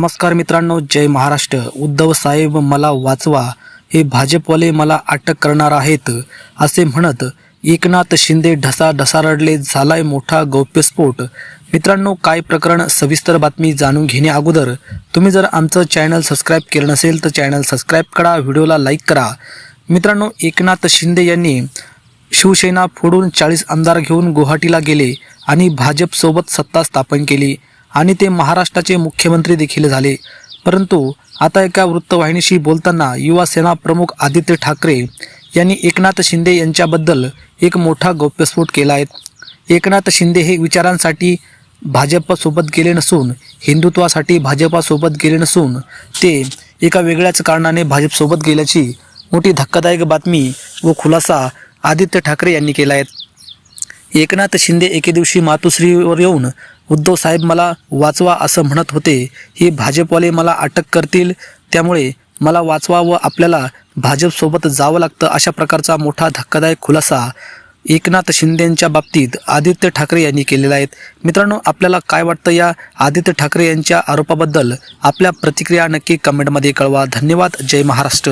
नमस्कार मित्रांनो जय महाराष्ट्र. उद्धव साहेब मला वाचवा. हे भाजपवाले मला अटक करणार आहेत असे म्हणत एकनाथ शिंदे ढसा ढसारडले झालाय मोठा गौप्यस्फोट. मित्रांनो काय प्रकरण? सविस्तर बातमी जाणून घेण्या अगोदर तुम्ही जर आमचं चॅनल सबस्क्राईब केलं नसेल तर चॅनल सबस्क्राईब करा व्हिडिओला लाईक करा. मित्रांनो एकनाथ शिंदे यांनी शिवसेना फोडून चाळीस आमदार घेऊन गुवाहाटीला गेले आणि भाजपसोबत सत्ता स्थापन केली. आणि ते महाराष्ट्राचे मुख्यमंत्री देखील झाले. परंतु आता एका वृत्तवाहिनीशी बोलताना युवा सेना प्रमुख आदित्य ठाकरे यांनी एकनाथ शिंदे यांच्याबद्दल एक मोठा गौप्यस्फोट केला आहे. एकनाथ शिंदे हे विचारांसाठी भाजपसोबत गेले नसून हिंदुत्वासाठी भाजपासोबत गेले नसून ते एका वेगळ्याच कारणाने भाजपसोबत गेल्याची मोठी धक्कादायक बातमी व खुलासा आदित्य ठाकरे यांनी केला आहे. एकनाथ शिंदे एके दिवशी मातोश्रीवर येऊन उद्धव साहेब मला वाचवा असं म्हणत होते. हे भाजपवाले मला अटक करतील. त्यामुळे मला वाचवा व आपल्याला भाजपसोबत जावं लागतं. अशा प्रकारचा मोठा धक्कादायक खुलासा एकनाथ शिंदेंच्या बाबतीत आदित्य ठाकरे यांनी केलेला आहेत मित्रांनो आपल्याला काय वाटतं या आदित्य ठाकरे यांच्या आरोपाबद्दल? आपल्या प्रतिक्रिया नक्की कमेंटमध्ये कळवा. धन्यवाद. जय महाराष्ट्र.